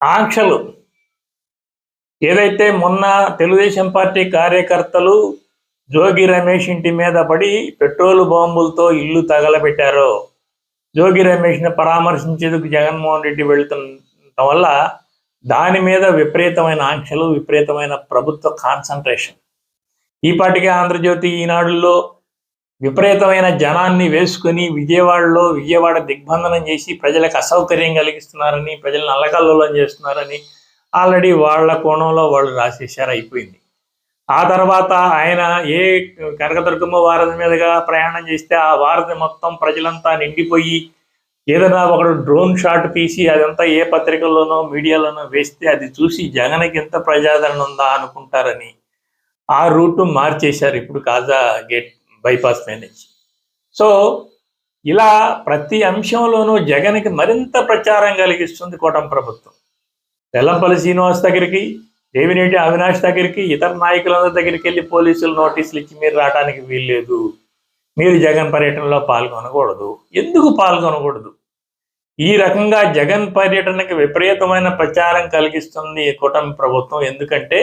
ఆంక్షలు. ఏదైతే మొన్న తెలుగుదేశం పార్టీ కార్యకర్తలు జోగి రమేష్ ఇంటి మీద పడి పెట్రోల్ బాంబులతో ఇల్లు తగలబెట్టారో జోగి రమేష్ని పరామర్శించేందుకు జగన్మోహన్ రెడ్డి వెళుతున్న వల్ల దాని మీద విపరీతమైన ఆంక్షలు విపరీతమైన ప్రభుత్వ కాన్సన్ట్రేషన్. ఈ పాటికే ఆంధ్రజ్యోతి ఈనాడుల్లో విపరీతమైన జనాన్ని వేసుకుని విజయవాడలో విజయవాడ దిగ్బంధనం చేసి ప్రజలకు అసౌకర్యం కలిగిస్తున్నారని ప్రజలను అల్లకల్లోలం చేస్తున్నారని ఆల్రెడీ వాళ్ళ కోణంలో వాళ్ళు రాసేసారు అయిపోయింది. ఆ తర్వాత ఆయన ఏ కనకదుర్గమ్మ వారధి మీదుగా ప్రయాణం చేస్తే ఆ వారధి మొత్తం ప్రజలంతా నిండిపోయి ఏదైనా ఒకడు డ్రోన్ షాట్ తీసి అదంతా ఏ పత్రికల్లోనో మీడియాలోనో వేస్తే అది చూసి జగన్కి ఎంత ప్రజాదరణ ఉందా అనుకుంటారని ఆ రూట్ మార్చేశారు ఇప్పుడు కాజా గేట్. బైపాస్ మీద నుంచి సో ఇలా ప్రతి అంశంలోనూ జగన్కి మరింత ప్రచారం కలిగిస్తుంది కూటమి ప్రభుత్వం. తెల్లంపల్లి శ్రీనివాస్ దగ్గరికి దేవినేటి అవినాష్ దగ్గరికి ఇతర నాయకులందరి దగ్గరికి వెళ్ళి పోలీసులు నోటీసులు ఇచ్చి మీరు రావడానికి వీల్లేదు. మీరు జగన్ పర్యటనలో పాల్గొనకూడదు. ఎందుకు పాల్గొనకూడదు? ఈ రకంగా జగన్ పర్యటనకి విపరీతమైన ప్రచారం కలిగిస్తుంది కూటమి ప్రభుత్వం. ఎందుకంటే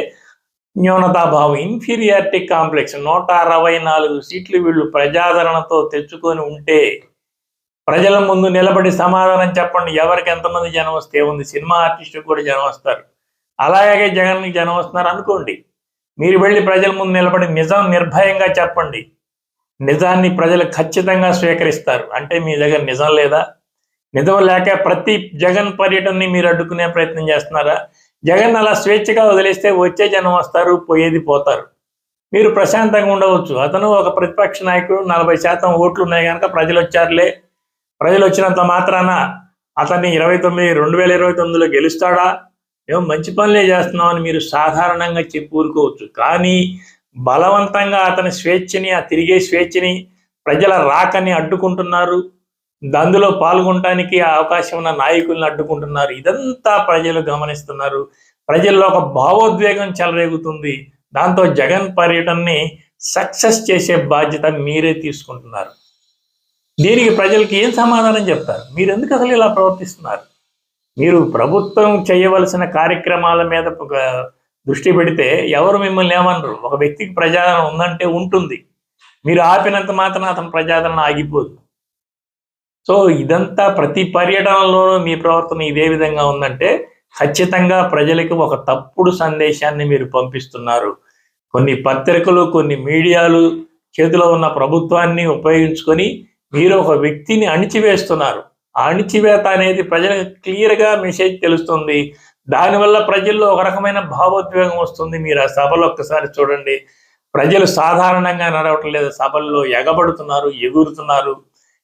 న్యూనతాభావం ఇన్ఫీరియారిటీ కాంప్లెక్స్ నూట అరవై నాలుగు సీట్లు వీళ్ళు ప్రజాదరణతో తెచ్చుకొని ఉంటే ప్రజల ముందు నిలబడి సమాధానం చెప్పండి. ఎవరికి ఎంతమంది జనం వస్తే ఉంది సినిమా ఆర్టిస్టు కూడా జనం వస్తారు. అలాగే జగన్కి జనం వస్తున్నారు అనుకోండి. మీరు వెళ్ళి ప్రజల ముందు నిలబడి నిజం నిర్భయంగా చెప్పండి. నిజాన్ని ప్రజలు ఖచ్చితంగా స్వీకరిస్తారు. అంటే మీ దగ్గర నిజం లేదా? నిజం లేక ప్రతి జగన్ పర్యటనని మీరు అడ్డుకునే ప్రయత్నం చేస్తున్నారా? జగన్ అలా స్వేచ్ఛగా వదిలేస్తే వచ్చే జనం వస్తారు పోయేది పోతారు. మీరు ప్రశాంతంగా ఉండవచ్చు. అతను ఒక ప్రతిపక్ష నాయకుడు నలభై శాతం ఓట్లు ఉన్నాయి కనుక ప్రజలు వచ్చారులే. ప్రజలు వచ్చినంత మాత్రాన అతన్ని ఇరవై తొమ్మిది రెండు వేల ఇరవై తొమ్మిదిలో గెలుస్తాడా? మేము మంచి పనులే చేస్తున్నామని మీరు సాధారణంగా చెప్పి ఊరుకోవచ్చు. కానీ బలవంతంగా అతని స్వేచ్ఛని ఆ తిరిగే స్వేచ్ఛని ప్రజల రాకని అడ్డుకుంటున్నారు. అందులో పాల్గొనడానికి అవకాశం ఉన్న నాయకుల్ని అడ్డుకుంటున్నారు. ఇదంతా ప్రజలు గమనిస్తున్నారు. ప్రజల్లో ఒక భావోద్వేగం చెలరేగుతుంది. దాంతో జగన్ పర్యటనని సక్సెస్ చేసే బాధ్యత మీరే తీసుకుంటున్నారు. దీనికి ప్రజలకి ఏం సమాధానం చెప్తారు? మీరు ఎందుకు అసలు ఇలా ప్రవర్తిస్తున్నారు? మీరు ప్రభుత్వం చేయవలసిన కార్యక్రమాల మీద దృష్టి పెడితే ఎవరు మిమ్మల్ని ఏమనరు? ఒక వ్యక్తికి ప్రజాదరణ ఉందంటే ఉంటుంది. మీరు ఆపినంత మాత్రం అతని ప్రజాదరణ ఆగిపోదు. సో ఇదంతా ప్రతి పర్యటనలోనూ మీ ప్రవర్తన ఇదే విధంగా ఉందంటే ఖచ్చితంగా ప్రజలకు ఒక తప్పుడు సందేశాన్ని మీరు పంపిస్తున్నారు. కొన్ని పత్రికలు కొన్ని మీడియాలు చేతిలో ఉన్న ప్రభుత్వాన్ని ఉపయోగించుకొని మీరు ఒక వ్యక్తిని అణిచివేస్తున్నారు. ఆ అణిచివేత అనేది ప్రజలకు క్లియర్గా మెసేజ్ తెలుస్తుంది. దానివల్ల ప్రజల్లో ఒక రకమైన భావోద్వేగం వస్తుంది. మీరు ఆ సభలో ఒక్కసారి చూడండి. ప్రజలు సాధారణంగా నడవటం లేదు సభల్లో ఎగబడుతున్నారు ఎగురుతున్నారు.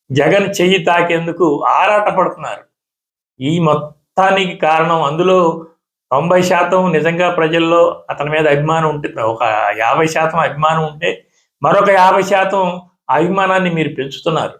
జగన్ చెయ్యి తాకేందుకు ఆరాట పడుతున్నారు ఈ మొత్తానికి కారణం అందులో తొంభై శాతం నిజంగా ప్రజల్లో అతని మీద అభిమానం ఉంటుంది ఒక యాభై శాతం అభిమానం ఉంటే మరొక యాభై శాతం అభిమానాన్ని మీరు పెంచుతున్నారు.